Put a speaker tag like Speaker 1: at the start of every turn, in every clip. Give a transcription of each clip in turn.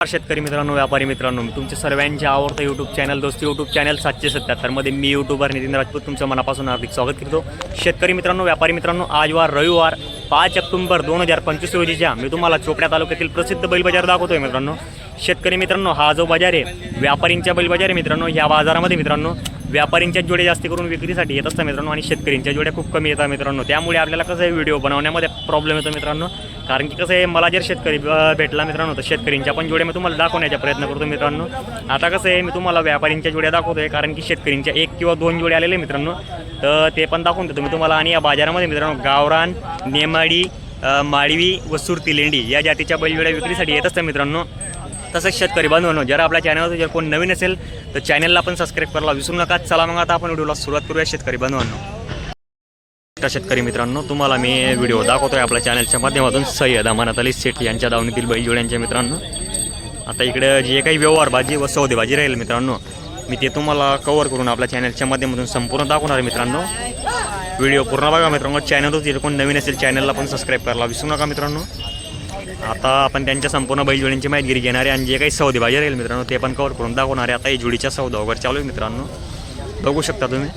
Speaker 1: नमस्कार शेतकरी मित्रांनो व्यापारी मित्रांनो तुमचे सर्वांचे आवडतं यूट्यूब चॅनल दोस्त यूट्यूब चॅनल सातशे सत्याहत्तरमध्ये मी यूट्यूबर नितीन राजपूत तुमचं मनापासून हार्दिक स्वागत करतो. शेतकरी मित्रांनो व्यापारी मित्रांनो आज वार रविवार पाच ऑक्टोबर दोन हजार पंचवीस रोजीच्या मी तुम्हाला चोपड्या तालुक्यातील प्रसिद्ध बैल बाजार दाखवतोय मित्रांनो. शेतकरी मित्रांनो हा जो बाजार आहे व्यापारींच्या बैल बाजार आहे मित्रांनो या बाजारामध्ये मित्रांनो व्यापारींच्या जोड्या जास्त करून विक्रीसाठी येत असतात मित्रांनो आणि शेतकऱ्यांच्या जोड्या खूप कमी येतात मित्रांनो. त्यामुळे आपल्याला कसं आहे व्हिडिओ बनवण्यामध्ये प्रॉब्लेम येतो मित्रांनो. कारण की कसं आहे मला जर शेतकरी भेटला मित्रांनो तर शेतकऱ्यांच्या पण जोड्या मी तुम्हाला दाखवण्याचा प्रयत्न करतो मित्रांनो. आता कसं आहे मी तुम्हाला व्यापारींच्या जोड्या आहे कारण की शेतकऱ्यांच्या एक किंवा दोन जोड्या आलेले मित्रांनो. तर ते पण दाखवून देतो मी तुम्हाला. आणि या बाजारामध्ये मित्रांनो गावरान नेमाडी माळवी व सुरती लेंडी या जातीच्या बैलजोड्या विक्रीसाठी येत असतात मित्रांनो. तसंच शेतकरी बांधवांनो जर आपल्या चॅनलवर जर कोण नवीन असेल तर चॅनलला पण सबस्क्राईब करायला विसरू नका. चला मग आता आपण व्हिडिओला सुरुवात करूया शेतकरी बांधवांनो शेतकरी मित्रांनो तुम्हाला मी व्हिडिओ दाखवतोय आपल्या चॅनलच्या माध्यमातून. सय्यद अमानात अली सेठ यांच्या दावणीतील बैलजोड्यांच्या मित्रांनो. आता इकडे जे काही व्यवहार भाजी व सौदेबाजी राहील मित्रांनो मी ते तुम्हाला कवर करून आपल्या चॅनलच्या माध्यमातून संपूर्ण दाखवणार आहे मित्रांनो. व्हिडिओ पूर्ण बघा मित्रांनो. चॅनलवर जर कोण नवीन असेल चॅनलला पण सबस्क्राईब करायला विसरू नका मित्रांनो. आता आपण त्यांच्या संपूर्ण बैलजोडींची माहिती घेणार आहे आणि जे काही सौदे बाजार राहील मित्रांनो ते पण कवर करून दाखवणार. आहे आता ही जोडीच्या सौदा वगैरे चालू आहे मित्रांनो. बघू शकता तुम्ही.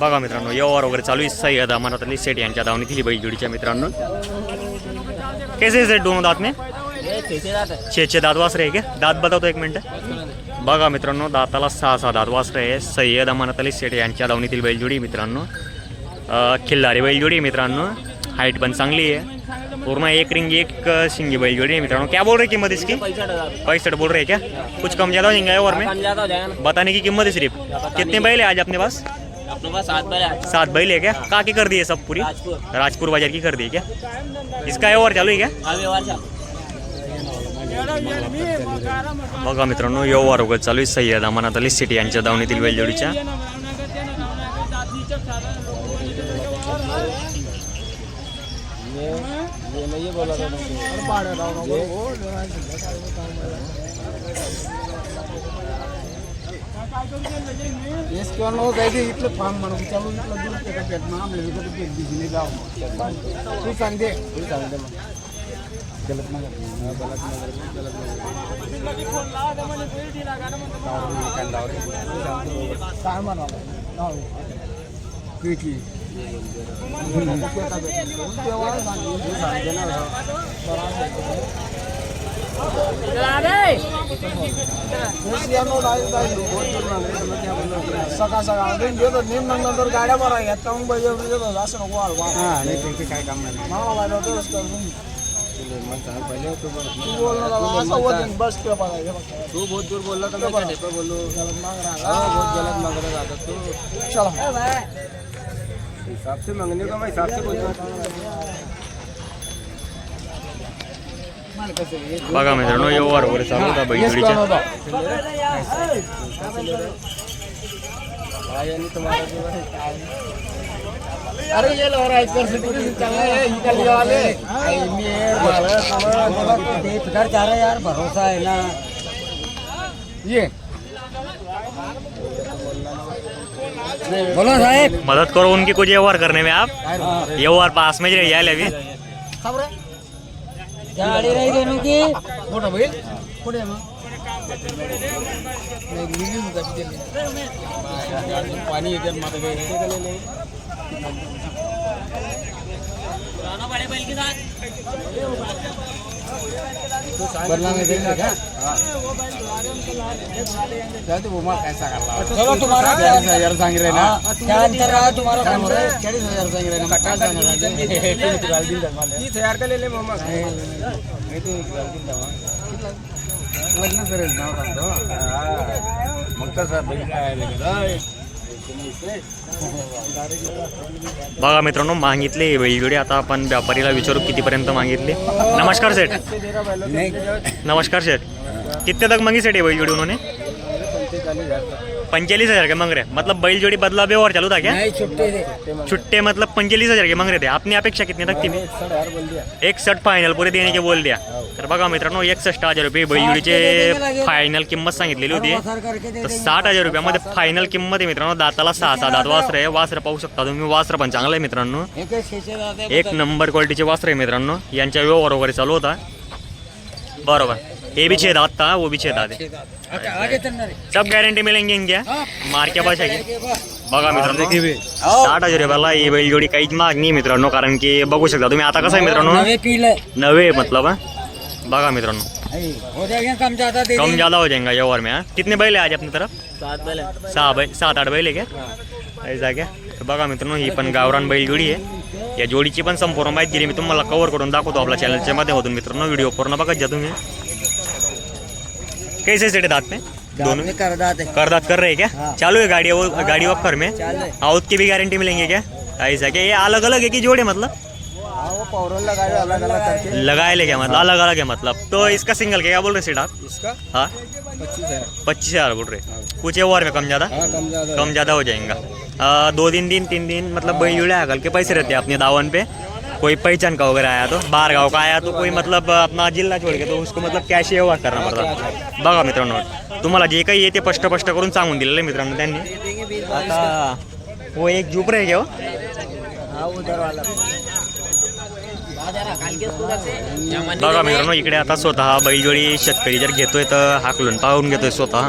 Speaker 1: बघा मित्रांनो येवार वगैरे चालू आहे. सय्यद अमानत सेट यांच्या यांच्या दावणीतील बैलजोडीच्या मित्रांनो. कैसे सेट दोन दात में छे छे दात वासरे आहे का दात बतावतो एक मिनटं। बघा मित्रांनो दाताला सहा सहा दात वासरे आहे सय्यद अमानत अली सेठ यांच्या दावणीतील बैलजोडी मित्रांनो. खिल्लारी बैलजोडी मित्रांनो. हाईट पण चांगली आहे. पूर्ण एक रिंग एक सिंगी बैल जोड़ी है मित्रांनो. क्या बोल रहे कीमत इसकी पैंसठ बोल रहे हैं क्या? कुछ कम ज़्यादा हो जाएँगे और में?
Speaker 2: हो
Speaker 1: बताने की कीमत है सिर्फ़? कितने बैल है आज अपने पास?
Speaker 2: अपने पास सात बैल है
Speaker 1: सात बैल है क्या? का की कर दी है सब पूरी?
Speaker 2: राजपुर।
Speaker 1: बाज़ार की कर दी है क्या? इसका और चालू आहे क्या?
Speaker 2: हा
Speaker 1: बघा मित्रांनो व्यवहार वगैरे चालू आहे. सय्यद अमानात अली सिटी यांच्या दावणीतील वेलजोडीच्या.
Speaker 3: इथलं फार्म म्हणून चालू इथलं दूर ते पेट तू सांगते तू सांगते मग गलत ना गलत ना काय म्हणाला किती सकाळ सकाळ घेतो नेम नंतर गाड्या बरा घेत मग पाहिजे घेतो असं नको हलवा नाही त्यांचे काय काम नाही मला तू असं होत नाही. बस बघा, हे बघ.
Speaker 2: तू बहुत दूर बोलला तर मैं बोलू
Speaker 3: गलत रहा है.
Speaker 2: बहुत गलत मांग रहा था तू हिसाब से मांगने का मैं हिसाब से बोलता
Speaker 1: बघा मित्रांनो व्यवहार वगैरे चालू होता तुम्हाला
Speaker 3: अरे ये लो राइट कर सिटी की चल रहे हैं निकल गए वाले आई ये बारह साल
Speaker 2: इधर जा रहा यार भरोसा है ना।
Speaker 3: ये।
Speaker 2: बोलो साहेब।
Speaker 1: मदद करो उनकी कुछ व्यवहार करने में आप। व्यवहार पास में ही रह जाए अभी।
Speaker 3: खबर है?
Speaker 2: गाड़ी रही दोनों की
Speaker 3: मोठा बैल पुढे मग नाही, निघून जा, बिचारी. पाणी येते आणि
Speaker 2: चलो तुम्हारा
Speaker 3: चाळीस हजार सांग रहे ना
Speaker 2: त्यानंतर अंतर रहा तुम्हारा
Speaker 3: चाळीस हजार सांग रहे ना काय सांगणार
Speaker 2: तीस हजार का ले ले
Speaker 3: लग्न करेल नाव मग तसं बैल काय
Speaker 1: बघा मित्रांनो मागितले बैलजोडी आता आपण व्यापारीला विचारू कितीपर्यंत मागितले. नमस्कार सेठ. नमस्कार सेठ. कितने तक मांगी सेठ ये बैलजोड़ी उन्होंने? पंचेलीस हजार के मंग रहे मतलब बैल जोड़ी बदला व्यवहार चालू था क्या?
Speaker 2: नहीं छुट्टे
Speaker 1: मतलब पंचेलीस हजार के मंग रहे थे आपने अपेक्षा कितनी तक थी एकसष्ट फायनल पुरे देणे के बोल द्या. तर बघा मित्रांनो एकसष्ट हजार रुपये बैलजोडीचे फायनल किंमत सांगितलेली होती. तर साठ हजार रुपयामध्ये फायनल किंमत आहे मित्रांनो दाताला सहा सहा दात वासर आहे. वासर पाहू शकता तुम्ही. वासर पण चांगलं आहे मित्रांनो.
Speaker 2: एक
Speaker 1: नंबर क्वालिटीचे वासर आहे मित्रांनो. यांच्या व्यवहार वगैरे चालू होता. बरोबर. हे भी छेद आत्ता वो भी छेद आते
Speaker 2: अच्छा
Speaker 1: सब गॅरंटी मिळेंगे इनके। मारक्या भाषा की
Speaker 2: आगे बस.
Speaker 1: बघा मित्रांनो साठ हज़ार रुपयाला ही बैलजोडी काहीच माग नाही मित्रांनो कारण की बघू शकता तुम्ही आता कसं आहे मित्रांनो
Speaker 2: नवे
Speaker 1: मतलब हाँ? बघा मित्रांनो
Speaker 2: आई, हो जाएगा कम ज़्यादा
Speaker 1: कम ज़्यादा हो जाएगा व्यवहार में हाँ? कितने बैल है आज अपनी तरफ़?
Speaker 2: सात बैल
Speaker 1: सहा बैल सात आठ बैल आहे क्या? ऐसा क्या? तर बघा मित्रांनो ही पण गावरान बैल जोडी आहे या जोडीची पण संपूर्ण माहिती दिली मी तुम्हाला कव्हर करून दाखवतो आपल्या चॅनलच्या माध्यमातून मित्रांनो व्हिडिओ पूर्ण बघत जा तुम्ही. कैसे सेट दात में? दोनों
Speaker 2: में कर दाते
Speaker 1: कर दात कर रहे हैं क्या?
Speaker 2: हाँ।
Speaker 1: चालू है गाड़ी वो गाड़ी वक्फर में?
Speaker 2: है।
Speaker 1: आउट की भी गारंटी मिलेंगे क्या? ऐसा क्या? ये अलग अलग है कि जोड़े मतलब?
Speaker 3: हाँ लगाए
Speaker 1: ले क्या मतलब? अलग अलग है। मतलब। तो इसका सिंगल क्या बोल रहे सेट आप
Speaker 3: इसका?
Speaker 1: हाँ।
Speaker 3: पच्चीस
Speaker 1: हज़ार बोल रहे कुछ और में कम ज़्यादा?
Speaker 3: हाँ कम ज़्यादा।
Speaker 1: हो जाएगा। दो दिन दिन तीन दिन मतलब बैल जुड़े आगल के पैसे रहते हैं अपने दावन पे। कोई पहचान का वगैरह आया तो? बाहर गाँव का आया तो कोई मतलब अपना जिल्हा छोड़ के तो उसको मतलब कॅश व्यवहार करणार पडतात बघा मित्रांनो तुम्हाला जे काही येते स्पष्ट स्पष्ट करून सांगून दिलेलं आहे मित्रांनो त्यांनी. आता वो एक झुप
Speaker 2: घेऊ
Speaker 1: बघा मित्रांनो इकडे आता स्वतः बैलजोडी शेतकरी जर घेतोय तर हाकलून पाहून घेतोय स्वतः.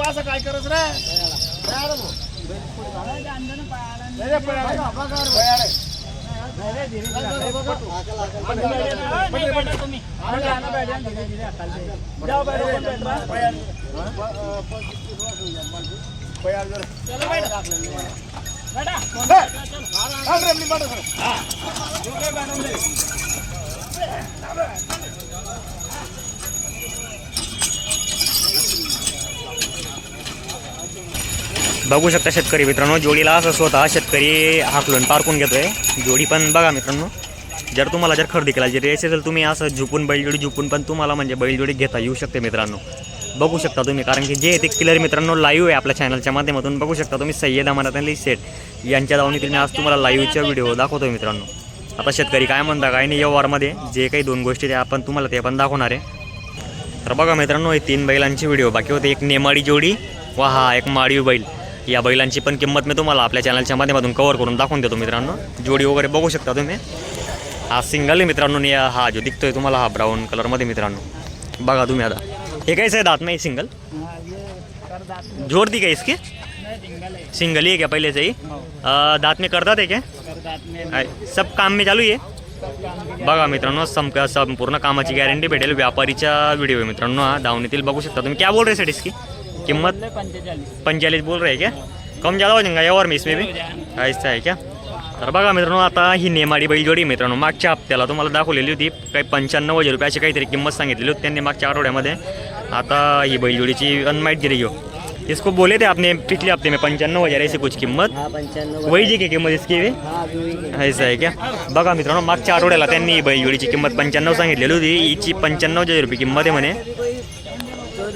Speaker 3: असं काय करत रे
Speaker 1: बघू शकता शेतकरी मित्रांनो जोडीला असं स्वतः शेतकरी हाकलून पारकून घेतोय. जोडी पण बघा मित्रांनो जर तुम्हाला जर खरेदी जे रेस असेल तुम्ही असं झुपून बैलजोडी झुपून पण तुम्हाला म्हणजे बैलजोडी घेता येऊ शकते मित्रांनो. बघू शकता तुम्ही कारण की जे ते क्लिअर मित्रांनो लाईव्ह आहे आपल्या चॅनलच्या माध्यमातून बघू शकता तुम्ही सय्यद अमरात आणि सेट यांच्या दावणीतील मी आज तुम्हाला लाईव्हचा व्हिडिओ दाखवतोय मित्रांनो. आता शेतकरी काय म्हणता काय नाही व्यवहारमध्ये जे काही दोन गोष्टी त्या आपण तुम्हाला ते पण दाखवणार आहे. तर बघा मित्रांनो हे तीन बैलांची व्हिडिओ बाकी होते. एक नेमाडी जोडी व हा एक माडीव बैल. या बैलांची पण किंमत मी तुम्हाला आपल्या चॅनलच्या माध्यमातून कव्हर करून दाखवून देतो मित्रांनो. जोडी वगैरे बघू शकता तुम्ही. हा सिंगल आहे मित्रांनो आणि हा जो दिखतोय तुम्हाला हा ब्राऊन कलरमध्ये मित्रांनो. बघा तुम्ही आता. हे कायचं आहे दात नाही सिंगल जोर दी काय इसकी सिंगल ही है क्या पहले से ही दात में करतात आहे. क्या सब काम में चालू आहे. बघा मित्रांनो संप संपूर्ण कामाची गॅरंटी भेटेल. व्यापारीच्या व्हिडिओ मित्रांनो हा. धावणीतील बघू शकता तुम्ही. क्या बोल रहे हो, सर इसकी किंमत पंचेचाळीस बोल रहे क्या? कम ज़्यादा हो जाएगा या और में इसमें भी? ऐसा है क्या? तर बघा मित्रांनो आता ही नेमाडी बैलजोडी मित्रांनो. मागच्या हप्त्याला तुम्हाला दाखवलेली होती काही पंच्याण्णव हज़ार रुपयाची काहीतरी किंमत सांगितलेली होती त्यांनी मागच्या आठवड्यामध्ये. आता ही बैलजोडीची अनमाइट दिली हो. इसको बोले थे आपने पिछले हफ़्ते में पंच्याण्णव हज़ार ऐसी कुछ किंमत.
Speaker 2: हाँ
Speaker 1: वही जी की किंमत इसकी भी
Speaker 2: हाँ
Speaker 1: ऐसा आहे. क्या? बघा मित्रांनो मागच्या आठवड्याला त्यांनी बैलजोडीची किंमत पंच्याण्णव सांगितलेली होती. हिची पंच्याण्णव हज़ार रुपये किंमत आहे म्हणे.
Speaker 2: अभी कोई जो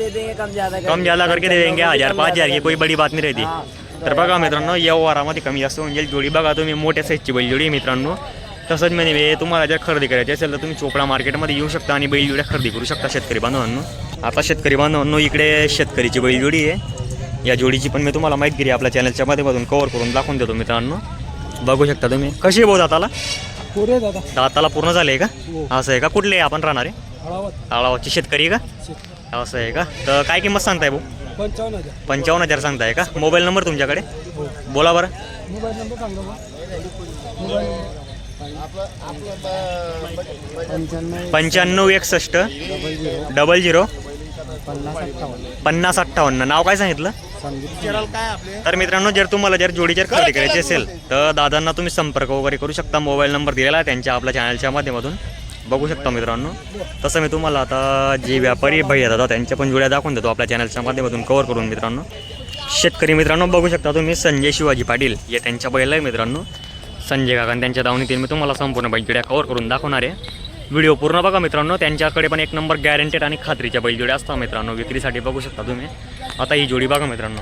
Speaker 2: दे देंगे कम ज्यादा
Speaker 1: कम ज्यादा करके दे देंगे हजार पाच हजार की कोई बडी बात नाही राहती। तर बघा मित्रांनो या वारामध्ये कमी जास्त होऊन जाईल जोडी बघा तुम्ही मोठ्या साईजची बैलजोडी मित्रांनो. तसंच म्हणजे तुम्हाला जर खरेदी करायची असेल तर तुम्ही चोपडा मार्केटमध्ये येऊ शकता आणि बैलजोड्या खरेदी करू शकता शेतकरी बांधवांनो. आता शेतकरी बांधवांनो इकडे शेतकरीची बैलजोडी आहे. या जोडीची पण मी तुम्हाला माहितगिरी आपल्या चॅनलच्या माध्यमातून कव्हर करून दाखवून देतो मित्रांनो. बघू शकता तुम्ही. कशी भाऊ दाताला? दाताला पूर्ण झाले का?
Speaker 3: हो.
Speaker 1: असं आहे का? कुठले आपण राहणार? आळावाची शेतकरी आहे का? असं आहे का? तर काय किंमत सांगताय भाऊ?
Speaker 3: पंचावन्न हजार.
Speaker 1: पंचावन्न हजार सांगताय का? मोबाईल नंबर तुमच्याकडे?
Speaker 3: हो.
Speaker 1: बोला बरं.
Speaker 3: मोबाईल नंबर सांगा पंच्याण्णव
Speaker 1: पंच्याण्णव एकसष्ट
Speaker 3: डबल झिरो
Speaker 1: डबल झिरो
Speaker 3: पन्नास अठ्ठावन्न.
Speaker 1: पन्नास अठ्ठावन्न नाव काय सांगितलं? तर मित्रांनो जर तुम्हाला जर जोडी जर खरेदी करायची असेल तर दादांना तुम्ही संपर्क वगैरे करू शकता. मोबाईल नंबर दिलेला आहे त्यांच्या आपल्या चॅनलच्या माध्यमातून. बघू शकता मित्रांनो. तसं मी तुम्हाला आता जे व्यापारी भाई दादा त्यांच्या पण जुळ्या दाखवून देतो आपल्या चॅनलच्या माध्यमातून कव्हर करून मित्रांनो. शेतकरी मित्रांनो बघू शकता तुम्ही संजय शिवाजी पाटील. या त्यांच्या बैल आहे मित्रांनो. संजय काका त्यांच्या दावणीतील मी तुम्हाला संपूर्ण बैलजोड्या कव्हर करून दाखवणार आहे. व्हिडिओ पूर्ण बघा मित्रांनो. त्यांच्याकडे पण एक नंबर गॅरंटेड आणि खात्रीच्या बैलजोड्या असतात मित्रांनो. विक्रीसाठी बघू शकता तुम्ही. आता ही जोडी बघा मित्रांनो.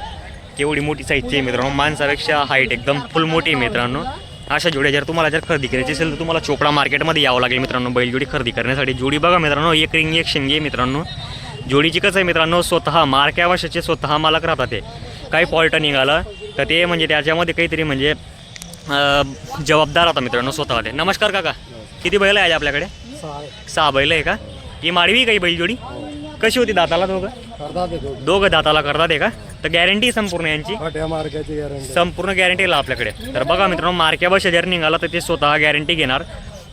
Speaker 1: केवढी मोठी साईजची आहे मित्रांनो. माणसापेक्षा हाईट एकदम फुल मोठी आहे मित्रांनो. अशा जोड्या जर तुम्हाला जर खरेदी करायची असेल तर तुम्हाला चोपडा मार्केटमध्ये यावं लागेल मित्रांनो बैलजोडी खरेदी करण्यासाठी. जोडी बघा मित्रांनो एक रिंग एक शिंगी आहे मित्रांनो. जोडीची कसं आहे मित्रांनो स्वतः मारक्या वर्षाचे स्वतः मालक राहतात ते. काही फॉल्ट निघाला तर ते म्हणजे त्याच्यामध्ये काहीतरी म्हणजे जबाबदार राहतात मित्रांनो स्वतः ते. नमस्कार काका. किती बैल आहे आपल्याकडे?
Speaker 3: सहा
Speaker 1: सहा बैल आहे का? ही माडवी काही बैलजोडी? कशी होती दाताला दोघं? दोघं. दाताला करतात आहे का तर गॅरंटी संपूर्ण यांची?
Speaker 3: फाट्या मार्गाची गॅरंटी
Speaker 1: संपूर्ण गॅरंटी आपल्याकडे. तर बघा मित्रांनो मार्क्या बस जर निघाला तर ते स्वतः गॅरंटी घेणार.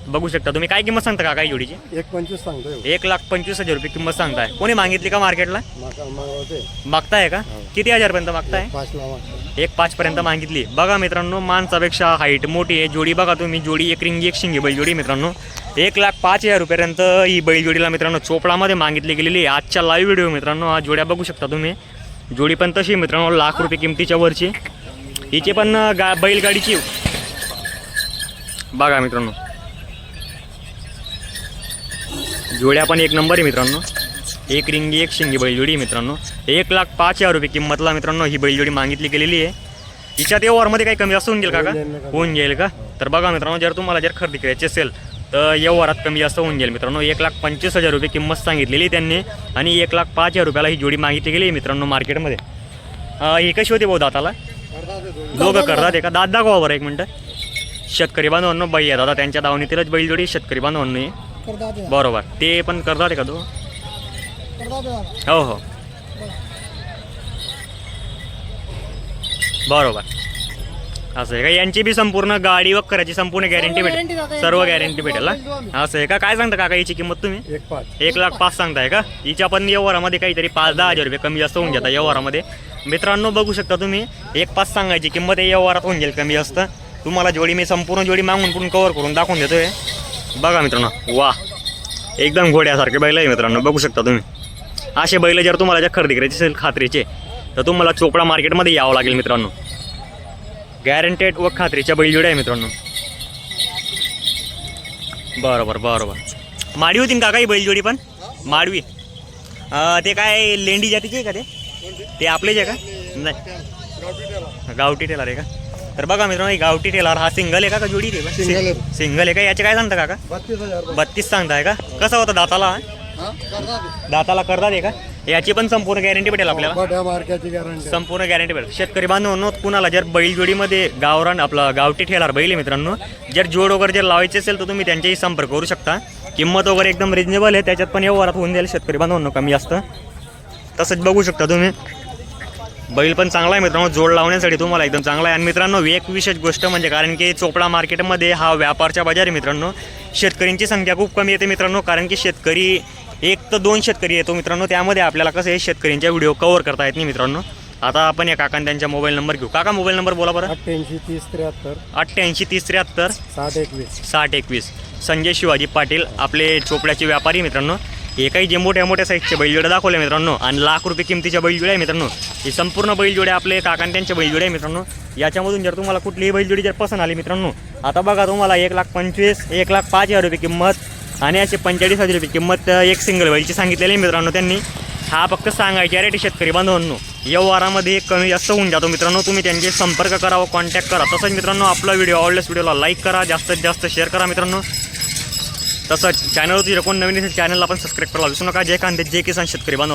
Speaker 1: बघू शकता. तुम्ही काय किंमत सांगता का काय जोडीची?
Speaker 3: एक पंचवीस सांगतोय
Speaker 1: एक लाख पंचवीस हजार रुपये किंमत सांगताय. कोणी मागितली का मार्केटला?
Speaker 3: माका मागवते.
Speaker 1: मागताय का? किती हजारपर्यंत मागताय?
Speaker 3: पाच लावा
Speaker 1: एक पाच पर्यंत मागितली. बघा मित्रांनो माणसापेक्षा हाईट मोठी आहे जोडी. बघा तुम्ही जोडी एक रिंगी एक शिंगी बैलजोडी मित्रांनो. एक लाख पाच हजार रुपयापर्यंत ही बैलजोडीला मित्रांनो चोपडामध्ये मागितली गेलेली आहे. आजच्या लाईव्ह व्हिडिओ मित्रांनो हा जोड्या बघू शकता तुम्ही. जोडी पण तशी मित्रांनो लाख रुपये किमतीच्या वरची. हिची पण गा बैलगाडीची. बघा मित्रांनो. जोड्या पण एक नंबर आहे मित्रांनो. एक रिंगी एक शिंगी बैलजोडी आहे मित्रांनो. एक लाख पाच हजार रुपये किंमतला मित्रांनो ही बैलजोडी मागितली गेलेली आहे. हिच्यात व्यवहारमध्ये काही कमी जास्त होऊन गेल का? का?
Speaker 3: होऊन जाईल
Speaker 1: का? तर बघा मित्रांनो जर तुम्हाला जर खरेदी करायची असेल तर व्यवहारात कमी जास्त होऊन जाईल मित्रांनो. एक लाख पंचवीस हजार रुपये किंमत सांगितलेली आहे त्यांनी आणि एक लाख पाच हजार रुपयाला ही जोडी मागितली गेली आहे मित्रांनो मार्केटमध्ये. ही कशी होती भाऊ दाताला? दोघं करतात एका. दात दाखवा बरं एक मिनटं. शेतकरी बांधवांनो बाई आहे दादा त्यांच्या दावणीतीलच बैलजोडी शेतकरी बांधवांनो. बरोबर. ते पण करतात का तो? हो हो. बरोबर. असं आहे का? यांची बी संपूर्ण गाडी व करायची संपूर्ण गॅरंटी भेटेल. सर्व गॅरंटी भेटेल? असं आहे का? काय सांगता काका याची किंमत तुम्ही?
Speaker 3: एक
Speaker 1: लाख पाच सांगताय का? हिच्या पण व्यवहारामध्ये काहीतरी पाच दहा हजार रुपये कमी जास्त होऊन जातात व्यवहारामध्ये. मित्रांनो बघू शकता तुम्ही एक पाच सांगायची किंमत आहे व्यवहारात होऊन जाईल कमी जास्त. तुम्हाला जोडी मी संपूर्ण जोडी मागून पूर्ण कव्हर करून दाखवून देतोय. बघा मित्रांनो वा एकदम घोड्यासारखे बैल आहे मित्रांनो बघू शकता तुम्ही. असे बैल जर तुम्हाला जर खरेदी करायचे असेल खात्रीचे तर तुम्हाला चोपडा मार्केटमध्ये यावं लागेल मित्रांनो. गॅरंटेड व खात्रीच्या बैलजोड्या आहे मित्रांनो. बरोबर बरोबर. माडी होती ना काका ही बैलजोडी पण? माडवी. ते काय लेंडी जातीची आहे का ते? ते आपलेच आहे का? नाही. गावठी टेलर आहे का? तर बघा मित्रांनो ही गावठी टेलर हा सिंगल आहे का जोडी आहे. सिंगल आहे. का? याचे काय सांगता काका?
Speaker 3: बत्तीस हजार
Speaker 1: बत्तीस सांगताय का? कसा होता दाताला? हा?
Speaker 3: हा
Speaker 1: दाताला करतात आहे का? याची पण संपूर्ण गॅरंटी भेटेल आपल्याला.
Speaker 3: गॅरंटी
Speaker 1: संपूर्ण गॅरंटी भेटेल. शेतकरी बांधवांनो कुणाला? जर बैलजोडीमध्ये गावरान आपला गावठी ठेलार बैल आहे मित्रांनो जर जोड वगैरे जर लावायचे असेल तर तुम्ही त्यांच्याही संपर्क करू शकता. किंमत वगैरे एकदम रिजनेबल आहे. त्याच्यात पण व्यवहारात होऊन जाईल शेतकरी बांधवांनो कमी जास्त. तसंच बघू शकता तुम्ही. बैल पण चांगला आहे मित्रांनो जोड लावण्यासाठी तुम्हाला एकदम चांगला आहे. आणि मित्रांनो एक विशेष गोष्ट म्हणजे कारण की चोपडा मार्केटमध्ये हा व्यापारच्या बाजार आहे मित्रांनो. शेतकऱ्यांची संख्या खूप कमी येते मित्रांनो कारण की शेतकरी एक तर दोन शेतकरी येतो मित्रांनो. त्यामध्ये आपल्याला कसं आहे शेतकऱ्यांच्या व्हिडिओ कव्हर करता येत नाही मित्रांनो. आता आपण या काकांनी त्यांच्या मोबाईल नंबर घेऊ. काका मोबाईल नंबर बोला बरं.
Speaker 3: अठ्ठ्याऐंशी तीस त्र्याहत्तर.
Speaker 1: अठ्ठ्याऐंशी तीस त्र्याहत्तर.
Speaker 3: साठ एकवीस.
Speaker 1: साठ एकवीस. संजय शिवाजी पाटील आपले चोपड्याचे व्यापारी मित्रांनो. हे काही जे मोठ्या मोठ्या साईजचे बैलजोड्या दाखवले मित्रांनो आणि लाख रुपये किमतीच्या बैलजोड्या आहे मित्रांनो. हे संपूर्ण बैलजोड्या आपले काकान त्यांच्या बैलजोड्या आहे मित्रांनो. याच्यामधून जर तुम्हाला कुठलीही बैलजोडी जर पसंत आली मित्रांनो आता बघा तुम्हाला एक लाख पंचवीस एक लाख पाच हजार रुपये किंमत आणि असे पंचेचाळीस हजार रुपये किंमत एक सिंगल बैलची सांगितलेली आहे मित्रांनो त्यांनी. हा फक्त सांगायची अरे शेतकरी बांधवांनो व्यवहारामध्ये कमी जास्त होऊन जातो मित्रांनो. तुम्ही त्यांचे संपर्क करा व कॉन्टॅक्ट करा. तसंच मित्रांनो आपला व्हिडिओ आवडल्यास व्हिडिओला लाईक करा जास्तीत जास्त शेअर करा मित्रांनो. तसंच चॅनलवरती जर कोण नवीन असेल चॅनलला पण सबस्क्राईब करायला विसरू नका. जे कांदे जे किसान शेतकरी बांधव.